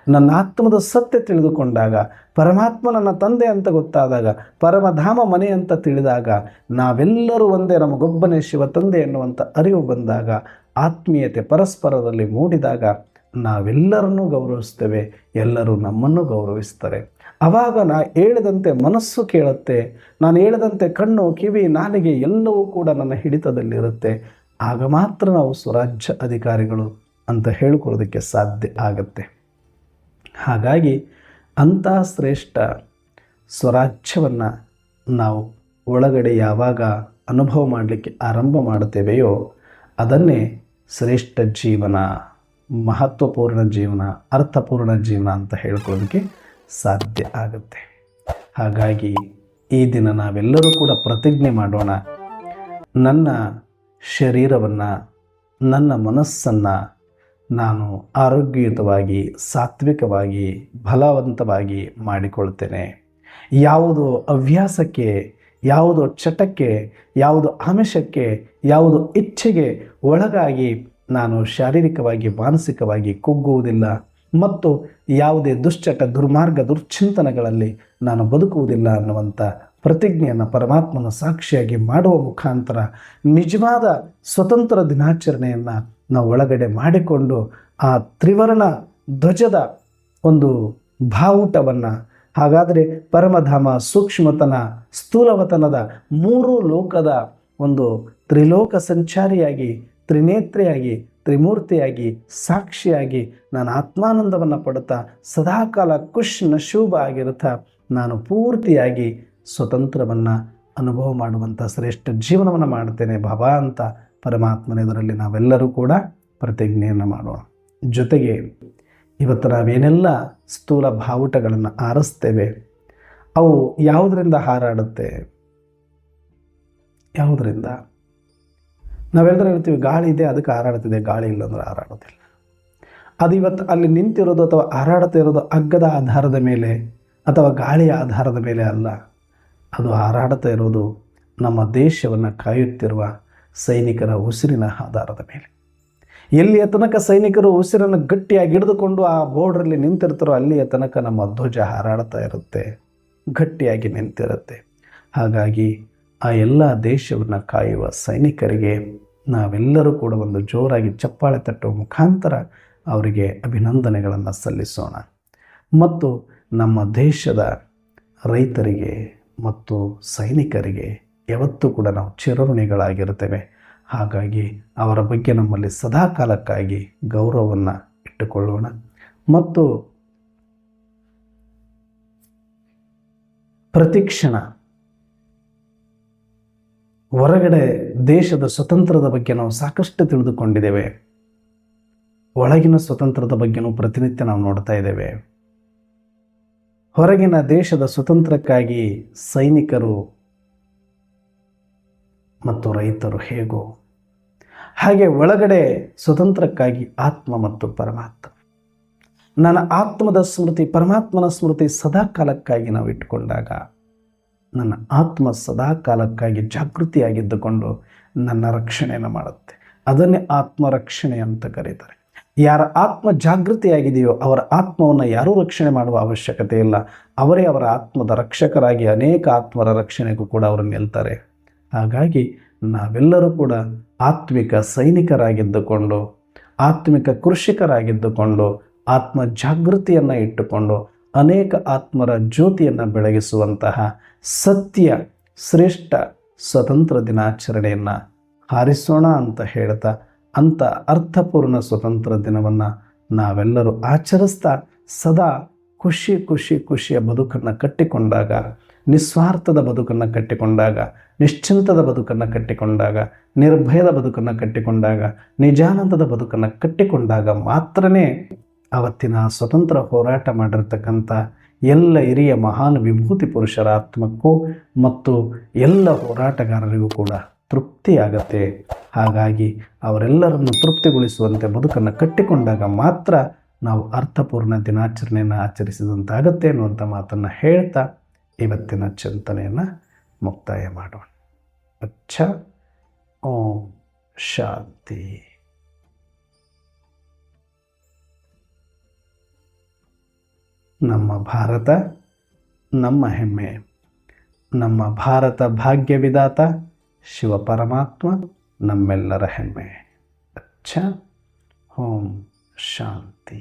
ನನ್ನ ಆತ್ಮದ ಸತ್ಯ ತಿಳಿದುಕೊಂಡಾಗ, ಪರಮಾತ್ಮ ನನ್ನ ತಂದೆ ಅಂತ ಗೊತ್ತಾದಾಗ, ಪರಮಧಾಮ ಮನೆ ಅಂತ ತಿಳಿದಾಗ, ನಾವೆಲ್ಲರೂ ಒಂದೇ ನಮಗೊಬ್ಬನೇ ಶಿವ ತಂದೆ ಎನ್ನುವಂಥ ಅರಿವು ಬಂದಾಗ, ಆತ್ಮೀಯತೆ ಪರಸ್ಪರದಲ್ಲಿ ಮೂಡಿದಾಗ ನಾವೆಲ್ಲರನ್ನೂ ಗೌರವಿಸ್ತೇವೆ ಎಲ್ಲರೂ ನಮ್ಮನ್ನು ಗೌರವಿಸ್ತಾರೆ ಆವಾಗ ನಾ ಹೇಳಿದಂತೆ ಮನಸ್ಸು ಕೇಳುತ್ತೆ, ನಾನು ಹೇಳಿದಂತೆ ಕಣ್ಣು, ಕಿವಿ, ನಾಲಿಗೆ ಎಲ್ಲವೂ ಕೂಡ ನನ್ನ ಹಿಡಿತದಲ್ಲಿರುತ್ತೆ. ಆಗ ಮಾತ್ರ ನಾವು ಸ್ವರಾಜ್ಯ ಅಧಿಕಾರಿಗಳು ಅಂತ ಹೇಳ್ಕೊಳ್ಳೋದಕ್ಕೆ ಸಾಧ್ಯ ಆಗತ್ತೆ. ಹಾಗಾಗಿ ಅಂಥ ಶ್ರೇಷ್ಠ ಸ್ವರಾಜ್ಯವನ್ನು ನಾವು ಒಳಗಡೆ ಯಾವಾಗ ಅನುಭವ ಮಾಡಲಿಕ್ಕೆ ಆರಂಭ ಮಾಡುತ್ತೇವೆಯೋ ಅದನ್ನೇ ಶ್ರೇಷ್ಠ ಜೀವನ, ಮಹತ್ವಪೂರ್ಣ ಜೀವನ, ಅರ್ಥಪೂರ್ಣ ಜೀವನ ಅಂತ ಹೇಳ್ಕೊಳ್ಳೋದಕ್ಕೆ ಸಾಧ್ಯ ಆಗುತ್ತೆ. ಹಾಗಾಗಿ ಈ ದಿನ ನಾವೆಲ್ಲರೂ ಕೂಡ ಪ್ರತಿಜ್ಞೆ ಮಾಡೋಣ. ನನ್ನ ಶರೀರವನ್ನು, ನನ್ನ ಮನಸ್ಸನ್ನು ನಾನು ಆರೋಗ್ಯಯುತವಾಗಿ, ಸಾತ್ವಿಕವಾಗಿ, ಬಲವಂತವಾಗಿ ಮಾಡಿಕೊಳ್ತೇನೆ. ಯಾವುದು ಹವ್ಯಾಸಕ್ಕೆ, ಯಾವುದು ಚಟಕ್ಕೆ, ಯಾವುದು ಆಮಿಷಕ್ಕೆ, ಯಾವುದು ಇಚ್ಛೆಗೆ ಒಳಗಾಗಿ ನಾನು ಶಾರೀರಿಕವಾಗಿ, ಮಾನಸಿಕವಾಗಿ ಕುಗ್ಗುವುದಿಲ್ಲ ಮತ್ತು ಯಾವುದೇ ದುಶ್ಚಟ, ದುರ್ಮಾರ್ಗ, ದುರ್ಚಿಂತನಗಳಲ್ಲಿ ನಾನು ಬದುಕುವುದಿಲ್ಲ ಅನ್ನುವಂಥ ಪ್ರತಿಜ್ಞೆಯನ್ನು ಪರಮಾತ್ಮನ ಸಾಕ್ಷಿಯಾಗಿ ಮಾಡುವ ಮುಖಾಂತರ ನಿಜವಾದ ಸ್ವತಂತ್ರ ದಿನಾಚರಣೆಯನ್ನು ನಾವು ಒಳಗಡೆ ಮಾಡಿಕೊಂಡು ಆ ತ್ರಿವರ್ಣ ಧ್ವಜದ ಒಂದು ಭಾವುಟವನ್ನು, ಹಾಗಾದರೆ ಪರಮಧಾಮ ಸೂಕ್ಷ್ಮತನ, ಸ್ಥೂಲವತನದ ಮೂರು ಲೋಕದ ಒಂದು ತ್ರಿಲೋಕ ಸಂಚಾರಿಯಾಗಿ, ತ್ರಿನೇತ್ರೆಯಾಗಿ, ತ್ರಿಮೂರ್ತಿಯಾಗಿ, ಸಾಕ್ಷಿಯಾಗಿ ನಾನು ಆತ್ಮಾನಂದವನ್ನು ಪಡುತ್ತಾ ಸದಾಕಾಲ ಖುಷ್ ನಶೂಭ ಆಗಿರುತ್ತಾ ನಾನು ಪೂರ್ತಿಯಾಗಿ ಸ್ವತಂತ್ರವನ್ನು ಅನುಭವ ಮಾಡುವಂಥ ಶ್ರೇಷ್ಠ ಜೀವನವನ್ನು ಮಾಡ್ತೇನೆ ಬಾಬಾ ಅಂತ ಪರಮಾತ್ಮನೆದರಲ್ಲಿ ನಾವೆಲ್ಲರೂ ಕೂಡ ಪ್ರತಿಜ್ಞೆಯನ್ನು ಮಾಡೋಣ. ಜೊತೆಗೆ ಇವತ್ತು ನಾವೇನೆಲ್ಲ ಸ್ಥೂಲ ಬಾವುಟಗಳನ್ನು ಆರಿಸ್ತೇವೆ, ಅವು ಯಾವುದರಿಂದ ಹಾರಾಡುತ್ತೆ? ಯಾವುದರಿಂದ? ನಾವೆಲ್ಲರೂ ಹೇಳ್ತೀವಿ, ಗಾಳಿ ಇದೆ, ಅದಕ್ಕೆ ಹಾರಾಡ್ತಿದೆ ಗಾಳಿ ಇಲ್ಲ ಅಂದರೆ ಹಾರಾಡೋದಿಲ್ಲ ಅದು ಇವತ್ತು ಅಲ್ಲಿ ನಿಂತಿರೋದು ಅಥವಾ ಹಾರಾಡ್ತಾ ಇರೋದು ಹಗ್ಗದ ಆಧಾರದ ಮೇಲೆ ಅಥವಾ ಗಾಳಿಯ ಆಧಾರದ ಮೇಲೆ ಅಲ್ಲ? ಅದು ಹಾರಾಡ್ತಾ ಇರೋದು ನಮ್ಮ ದೇಶವನ್ನು ಕಾಯುತ್ತಿರುವ ಸೈನಿಕರ ಉಸಿರಿನ ಆಧಾರದ ಮೇಲೆ. ಎಲ್ಲಿಯ ತನಕ ಸೈನಿಕರು ಉಸಿರನ್ನು ಗಟ್ಟಿಯಾಗಿ ಹಿಡಿದುಕೊಂಡು ಆ ಬೋರ್ಡ್ರಲ್ಲಿ ನಿಂತಿರ್ತಾರೋ ಅಲ್ಲಿಯ ತನಕ ನಮ್ಮ ಧ್ವಜ ಹಾರಾಡ್ತಾ ಇರುತ್ತೆ, ಗಟ್ಟಿಯಾಗಿ ನಿಂತಿರುತ್ತೆ. ಹಾಗಾಗಿ ಆ ಎಲ್ಲ ದೇಶವನ್ನು ಕಾಯುವ ಸೈನಿಕರಿಗೆ ನಾವೆಲ್ಲರೂ ಕೂಡ ಒಂದು ಜೋರಾಗಿ ಚಪ್ಪಾಳೆ ತಟ್ಟುವ ಮುಖಾಂತರ ಅವರಿಗೆ ಅಭಿನಂದನೆಗಳನ್ನು ಸಲ್ಲಿಸೋಣ. ಮತ್ತು ನಮ್ಮ ದೇಶದ ರೈತರಿಗೆ ಮತ್ತು ಸೈನಿಕರಿಗೆ ಯಾವತ್ತೂ ಕೂಡ ನಾವು ಚಿರಋಣಿಗಳಾಗಿರುತ್ತೇವೆ. ಹಾಗಾಗಿ ಅವರ ಬಗ್ಗೆ ನಮ್ಮಲ್ಲಿ ಸದಾಕಾಲಕ್ಕಾಗಿ ಗೌರವವನ್ನು ಇಟ್ಟುಕೊಳ್ಳೋಣ. ಮತ್ತು ಪ್ರತಿಕ್ಷಣ ಹೊರಗಡೆ ದೇಶದ ಸ್ವತಂತ್ರದ ಬಗ್ಗೆ ನಾವು ಸಾಕಷ್ಟು ತಿಳಿದುಕೊಂಡಿದ್ದೇವೆ. ಒಳಗಿನ ಸ್ವತಂತ್ರದ ಬಗ್ಗೆನೂ ಪ್ರತಿನಿತ್ಯ ನಾವು ನೋಡ್ತಾ ಇದ್ದೇವೆ. ಹೊರಗಿನ ದೇಶದ ಸ್ವತಂತ್ರಕ್ಕಾಗಿ ಸೈನಿಕರು ಮತ್ತು ರೈತರು ಹೇಗೋ ಹಾಗೆ ಒಳಗಡೆ ಸ್ವತಂತ್ರಕ್ಕಾಗಿ ಆತ್ಮ ಮತ್ತು ಪರಮಾತ್ಮ. ನನ್ನ ಆತ್ಮದ ಸ್ಮೃತಿ, ಪರಮಾತ್ಮನ ಸ್ಮೃತಿ ಸದಾ ಕಾಲಕ್ಕಾಗಿ ನಾವು ಇಟ್ಟುಕೊಂಡಾಗ ನನ್ನ ಆತ್ಮ ಸದಾ ಕಾಲಕ್ಕಾಗಿ ಜಾಗೃತಿಯಾಗಿದ್ದುಕೊಂಡು ನನ್ನ ರಕ್ಷಣೆಯನ್ನು ಮಾಡುತ್ತೆ. ಅದನ್ನೇ ಆತ್ಮರಕ್ಷಣೆ ಅಂತ ಕರೀತಾರೆ. ಯಾರ ಆತ್ಮ ಜಾಗೃತಿಯಾಗಿದೆಯೋ ಅವರ ಆತ್ಮವನ್ನು ಯಾರೂ ರಕ್ಷಣೆ ಮಾಡುವ ಅವಶ್ಯಕತೆ ಇಲ್ಲ. ಅವರೇ ಅವರ ಆತ್ಮದ ರಕ್ಷಕರಾಗಿ ಅನೇಕ ಆತ್ಮರ ರಕ್ಷಣೆಗೂ ಕೂಡ ಅವರು ನಿಲ್ತಾರೆ. ಹಾಗಾಗಿ ನಾವೆಲ್ಲರೂ ಕೂಡ ಆತ್ಮಿಕ ಸೈನಿಕರಾಗಿದ್ದುಕೊಂಡು, ಆತ್ಮಿಕ ಕೃಷಿಕರಾಗಿದ್ದುಕೊಂಡು, ಆತ್ಮ ಜಾಗೃತಿಯನ್ನು ಇಟ್ಟುಕೊಂಡು, ಅನೇಕ ಆತ್ಮರ ಜ್ಯೋತಿಯನ್ನು ಬೆಳಗಿಸುವಂತಹ ಸತ್ಯ, ಶ್ರೇಷ್ಠ, ಸ್ವತಂತ್ರ ದಿನಾಚರಣೆಯನ್ನು ಹಾರಿಸೋಣ ಅಂತ ಹೇಳ್ತಾ ಅಂಥ ಅರ್ಥಪೂರ್ಣ ಸ್ವತಂತ್ರ ದಿನವನ್ನು ನಾವೆಲ್ಲರೂ ಆಚರಿಸ್ತಾ ಸದಾ ಖುಷಿ ಖುಷಿ ಖುಷಿಯ ಬದುಕನ್ನು ಕಟ್ಟಿಕೊಂಡಾಗ, ನಿಸ್ವಾರ್ಥದ ಬದುಕನ್ನು ಕಟ್ಟಿಕೊಂಡಾಗ, ನಿಶ್ಚಿಂತದ ಬದುಕನ್ನು ಕಟ್ಟಿಕೊಂಡಾಗ, ನಿರ್ಭಯದ ಬದುಕನ್ನು ಕಟ್ಟಿಕೊಂಡಾಗ, ನಿಜಾನಂದದ ಬದುಕನ್ನು ಕಟ್ಟಿಕೊಂಡಾಗ ಮಾತ್ರನೇ ಅವತ್ತಿನ ಸ್ವತಂತ್ರ ಹೋರಾಟ ಮಾಡಿರ್ತಕ್ಕಂಥ ಎಲ್ಲ ಹಿರಿಯ ಮಹಾನ್ ವಿಭೂತಿ ಪುರುಷರ ಆತ್ಮಕ್ಕೂ ಮತ್ತು ಎಲ್ಲ ಹೋರಾಟಗಾರರಿಗೂ ಕೂಡ ತೃಪ್ತಿಯಾಗತ್ತೆ. ಹಾಗಾಗಿ ಅವರೆಲ್ಲರನ್ನು ತೃಪ್ತಿಗೊಳಿಸುವಂತೆ ಬದುಕನ್ನು ಕಟ್ಟಿಕೊಂಡಾಗ ಮಾತ್ರ ನಾವು ಅರ್ಥಪೂರ್ಣ ದಿನಾಚರಣೆಯನ್ನು ಆಚರಿಸಿದಂತಾಗತ್ತೆ ಅನ್ನುವಂಥ ಮಾತನ್ನು ಹೇಳ್ತಾ ಇವತ್ತಿನ ಚಿಂತನೆಯನ್ನು ಮುಕ್ತಾಯ ಮಾಡೋಣ. ಅಚ್ಚ. ಓಂ ಶಾಂತಿ. ನಮ್ಮ ಭಾರತ, ನಮ್ಮ ಹೆಮ್ಮೆ. ನಮ್ಮ ಭಾರತ ಭಾಗ್ಯವಿದಾತ ಶಿವ ಪರಮಾತ್ಮ ನಮ್ಮೆಲ್ಲರ ಹೆಮ್ಮೆ ಅಚ್ಚ ಓಂ ಶಾಂತಿ